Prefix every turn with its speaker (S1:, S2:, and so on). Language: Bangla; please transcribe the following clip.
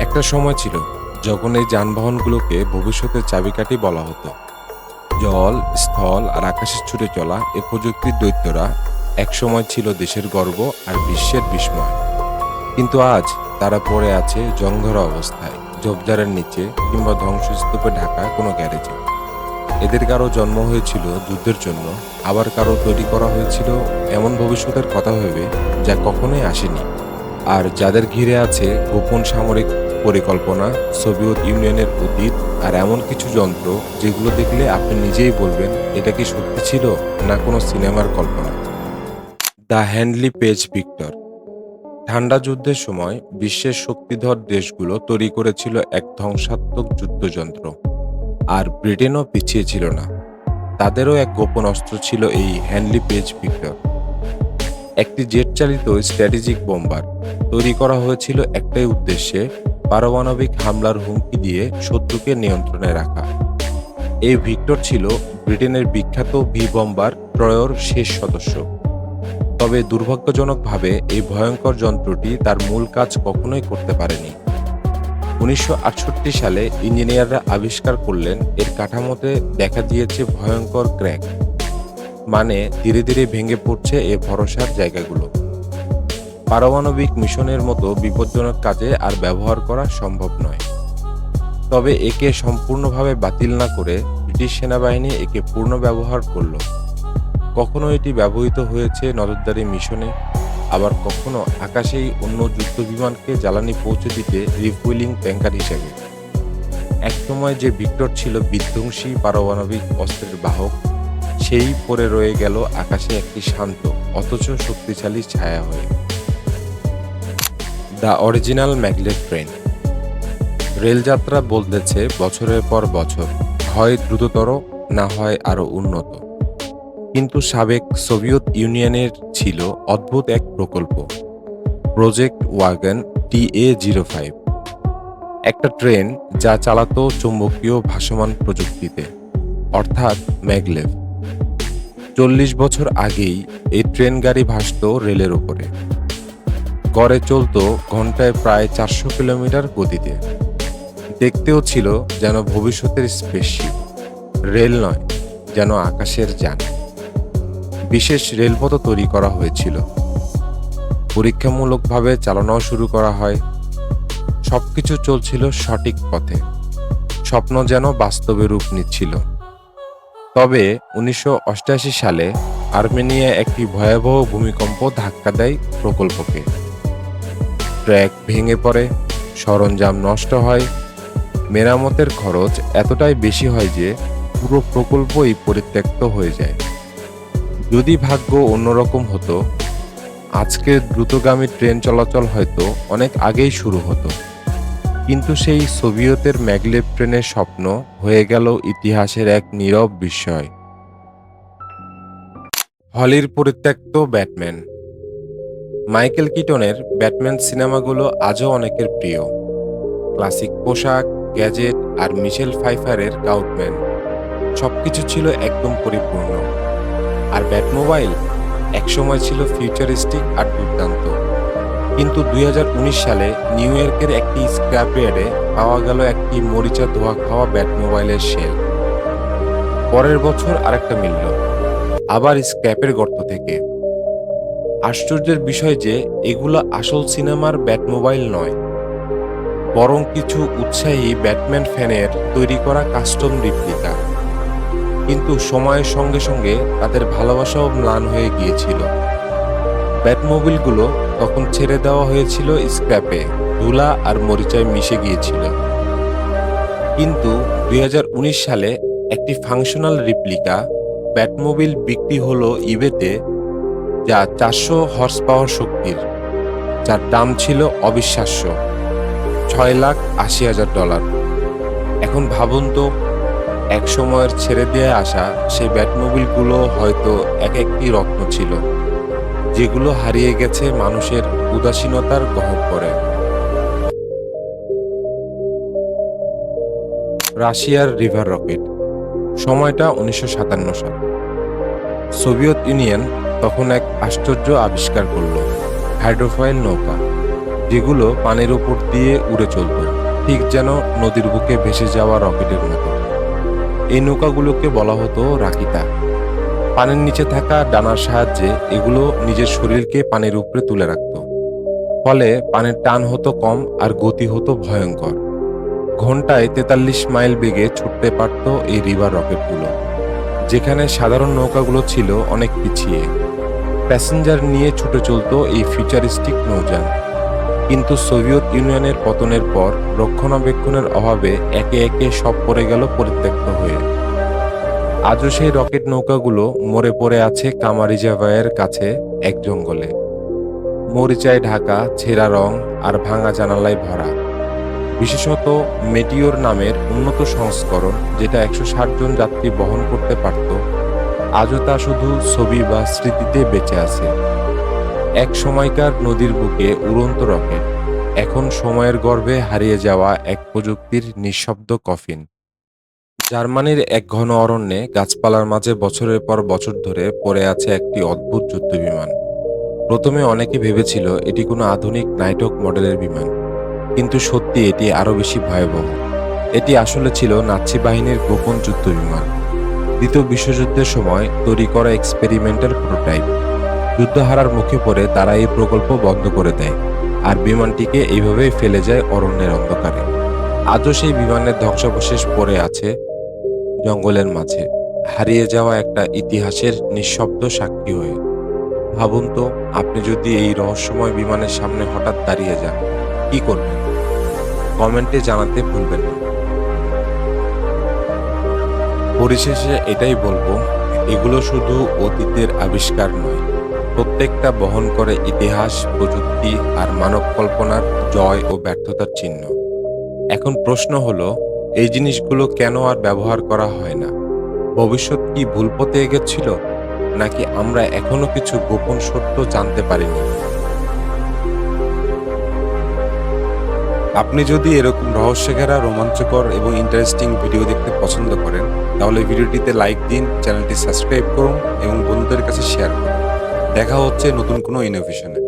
S1: একটা সময় ছিল যখন এই যানবাহনগুলোকে ভবিষ্যতের চাবিকাঠি বলা হতো। জল, স্থল আর আকাশে ছুটে চলা এ প্রযুক্তির দৈত্যরা একসময় ছিল দেশের গর্ব আর বিশ্বের বিস্ময়। কিন্তু আজ তারা পড়ে আছে জংধরা অবস্থায়, ঝোপঝাড়ের নিচে কিংবা ধ্বংসস্তূপে ঢাকা কোনো গ্যারেজে। এদের কারও জন্ম হয়েছিল যুদ্ধের জন্য, আবার কারও তৈরি করা হয়েছিল এমন ভবিষ্যতের কথা ভেবে যা কখনোই আসেনি। আর যাদের ঘিরে আছে গোপন সামরিক পরিকল্পনা, সোভিয়েত ইউনিয়নের অতীত আর এমন কিছু যন্ত্র যেগুলো দেখলে আপনি নিজেই বলবেন, এটা কি সত্যি ছিল না কোনো সিনেমার কল্পনা। The Handley Page, Victor. ঠান্ডা যুদ্ধের সময় বিশ্বের শক্তিধর দেশগুলো তৈরি করেছিল এক ধ্বংসাত্মক যুদ্ধযন্ত্র, আর ব্রিটেনও পিছিয়ে ছিল না। তাদেরও এক গোপন অস্ত্র ছিল এই হ্যান্ডলি পেজ, ভিক্টর। একটি জেট চালিত স্ট্র্যাটেজিক বোম্বার তৈরি করা হয়েছিল একটাই উদ্দেশ্যে পারমাণবিক হামলার হুমকি দিয়ে শত্রুকে নিয়ন্ত্রণে রাখা। এই ভিক্টর ছিল ব্রিটেনের বিখ্যাত ভি বম্বার ট্রয়ের শেষ সদস্য। তবে দুর্ভাগ্যজনকভাবে এই ভয়ঙ্কর যন্ত্রটি তার মূল কাজ কখনোই করতে পারেনি। উনিশশো আটষট্টি সালে ইঞ্জিনিয়াররা আবিষ্কার করলেন, এর কাঠামোতে দেখা দিয়েছে ভয়ঙ্কর ক্র্যাক। মানে ধীরে ধীরে ভেঙে পড়ছে এ ভরসার জায়গাগুলো। পারমাণবিক মিশনের মতো বিপজ্জনক কাজে আর ব্যবহার করা সম্ভব নয়। তবে একে সম্পূর্ণভাবে বাতিল না করে ব্রিটিশ সেনাবাহিনী একে পূর্ণ ব্যবহার করল। কখনো এটি ব্যবহৃত হয়েছে নজরদারি মিশনে, আবার কখনো আকাশেই অন্য যুদ্ধ বিমানকে জ্বালানি পৌঁছে দিতে রিফুয়েলিং ট্যাঙ্কার হিসেবে। একসময় যে ভিক্টর ছিল বিধ্বংসী পারমাণবিক অস্ত্রের বাহক, সেই পরে রয়ে গেল আকাশে একটি শান্ত, অথচ শক্তিশালী ছায়া হয়ে। The original maglev train. রেলযাত্রা বদলেছে বছরের পর বছর, হয় দ্রুততর, না হয় আরও উন্নত। কিন্তু সাবেক সোভিয়েত ইউনিয়নের ছিল অদ্ভুত এক প্রকল্প। Project wagon TA zero five. একটা ট্রেন যা চালাতো চৌম্বকীয় ভাসমান প্রযুক্তিতে, অর্থাৎ ম্যাগলেভ চল্লিশ বছর আগেই এই ট্রেন গাড়ি ভাসত রেলের উপরে গড়ে চলত ঘন্টায় প্রায় চারশো কিলোমিটার গতিতে। দেখতেও ছিল যেন ভবিষ্যতের স্পেসশিপ। রেল নয়, যেন আকাশের যান। বিশেষ রেলপথও তৈরি করা হয়েছিল। পরীক্ষামূলকভাবে চালানোও শুরু করা হয়। সব কিছু চলছিল সঠিক পথে। স্বপ্ন যেন বাস্তবে রূপ নিচ্ছিল। তবে উনিশশো সালে আর্মেনিয়া একটি ভয়াবহ ভূমিকম্প ধাক্কা দেয় প্রকল্পকে। ট্র্যাক ভেঙে পড়ে, সরঞ্জাম নষ্ট হয়। মেরামতের খরচ এতটাই বেশি হয় যে পুরো প্রকল্পই পরিত্যক্ত হয়ে যায়। যদি ভাগ্য অন্যরকম হতো আজকের দ্রুতগামী ট্রেন চলাচল হয়তো অনেক আগেই শুরু হতো। কিন্তু সেই সোভিয়েতের ম্যাগলেভ ট্রেনের স্বপ্ন হয়ে গেল ইতিহাসের এক নীরব বিস্ময়। হলির পরিত্যক্ত ব্যাটম্যান মাইকেল কিটনের ব্যাটম্যান সিনেমাগুলো আজও অনেকের প্রিয়। ক্লাসিক পোশাক, গ্যাজেট আর মিশেল ফাইফারের কাউটম্যান। সবকিছু ছিল একদম পরিপূর্ণ। আর ব্যাটমোবাইল একসময় ছিল ফিউচারিস্টিক আর দুর্দান্ত। কিন্তু দুই হাজার উনিশ সালে নিউ ইয়র্কের একটি স্ক্র্যাপইয়ার্ডে পাওয়া গেল একটি মরিচা ধোয়া খাওয়া ব্যাটমোবাইলের শেল। পরের বছর আরেকটা মিলল। আবার স্ক্র্যাপের গর্ত থেকে। আশ্চর্যের বিষয় যে, এগুলো আসল সিনেমার ব্যাটমোবাইল নয়। বরং কিছু উৎসাহী ব্যাটম্যান ফ্যানের তৈরি করা কাস্টম রিপ্লিকা। কিন্তু সময়ের সঙ্গে সঙ্গে তাদের ভালোবাসাও ম্লান হয়ে গিয়েছিল। ব্যাটমোবিলগুলো তখন ছেড়ে দেওয়া হয়েছিল স্ক্র্যাপে, ধুলা আর মরিচায় মিশে গিয়েছিল। কিন্তু দুই হাজার উনিশ সালে একটি ফাংশনাল রিপ্লিকা ব্যাটমোবিল বিক্রি হলো ইবেতে যা চারশো হর্স পাওয়ার শক্তির, যার দাম ছিল অবিশ্বাস্য। ছয় লাখ আশি হাজার ডলার। এখন ভাবুন তো, এক সময়ের ছেড়ে দিয়ে আসা সেই ব্যাটমোবিলগুলো হয়তো এক একটি রত্ন ছিল, যেগুলো হারিয়ে গেছে মানুষের উদাসীনতার গহ্বরে রাশিয়ার রিভার রকেট, সময়টা উনিশশো সাতান্ন সাল। সোভিয়েত ইউনিয়ন তখন এক আশ্চর্য আবিষ্কার করল, হাইড্রোফয়েল নৌকা, যেগুলো পানির উপর দিয়ে উড়ে চলত, ঠিক যেন নদীর বুকে ভেসে যাওয়া রকেটের মতো। এই নৌকাগুলোকে বলা হতো রাকিতা। পানির নিচে থাকা ডানার সাহায্যে এগুলো নিজের শরীরকে পানির উপরে তুলে রাখত। ফলে পানির টান হতো কম আর গতি হতো ভয়ঙ্কর। ঘন্টায় তেতাল্লিশ মাইল বেগে ছুটতে পারত এই রিভার রকেটগুলো, যেখানে সাধারণ নৌকাগুলো ছিল অনেক পিছিয়ে। প্যাসেঞ্জার নিয়ে ছুটে চলত এই ফিউচারিস্টিক নৌযান। কিন্তু সোভিয়েত ইউনিয়নের পতনের পর রক্ষণাবেক্ষণের অভাবে একে একে সব পড়ে গেল পরিত্যক্ত হয়ে। আজও সেই রকেট নৌকাগুলো মরে পড়ে আছে কামারিজাভাইয়ের কাছে এক জঙ্গলে। মরিচায় ঢাকা, ছেঁড়া রং আর ভাঙা জানালায় ভরা। বিশেষত মেটিওর নামের উন্নত সংস্করণ যেটা একশো ষাট জন যাত্রী বহন করতে পারত আজও তা শুধু ছবি বা স্মৃতিতে বেঁচে আছে। এক সময়কার নদীর বুকে উড়ন্ত রকেট, এখন সময়ের গর্ভে হারিয়ে যাওয়া এক প্রযুক্তির নিঃশব্দ কফিন। জার্মানির এক ঘন অরণ্যে গাছপালার মাঝে বছরের পর বছর ধরে পড়ে আছে একটি অদ্ভুত যুদ্ধ বিমান প্রথমে অনেকে ভেবেছিল এটি কোনো আধুনিক নাইটক মডেলের বিমান, কিন্তু সত্যি এটি আরও বেশি ভয়াবহ। এটি আসলে ছিল নাৎসি বাহিনীর গোপন যুদ্ধ বিমান দ্বিতীয় বিশ্বযুদ্ধের সময় তৈরি করা এক্সপেরিমেন্টাল প্রোটোটাইপ যুদ্ধ হারার মুখে পড়ে তারা এই প্রকল্প বন্ধ করে দেয়, আর বিমানটিকে এইভাবেই ফেলে যায় অরণ্যের অন্ধকারে। আজও সেই বিমানের ধ্বংসাবশেষ পড়ে আছে জঙ্গলের মাঝে। হারিয়ে যাওয়া একটা ইতিহাসের নিঃশব্দ সাক্ষী হয়ে। ভাবুন তো, আপনি যদি এই রহস্যময় বিমানের সামনে হঠাৎ দাঁড়িয়ে যান, কি করবেন? কমেন্টে জানাতে ভুলবেন না। পরিশেষে এটাই বলব, এগুলো শুধু অতীতের আবিষ্কার নয়। প্রত্যেকটা বহন করে ইতিহাস, প্রযুক্তি আর মানব কল্পনার জয় ও ব্যর্থতার চিহ্ন। এখন প্রশ্ন হলো, এই জিনিসগুলো কেন আর ব্যবহার করা হয় না? ভবিষ্যৎ কি ভুল পথে এগেছিল নাকি আমরা এখনও কিছু গোপন সত্য জানতে পারিনি?
S2: আপনি যদি এরকম রহস্যঘেরা, রোমাঞ্চকর এবং ইন্টারেস্টিং ভিডিও দেখতে পছন্দ করেন তাহলে ভিডিওটিতে লাইক দিন, চ্যানেলটি সাবস্ক্রাইব করুন এবং বন্ধুদের কাছে শেয়ার করুন। দেখা হচ্ছে নতুন কোনো ইনোভেশনে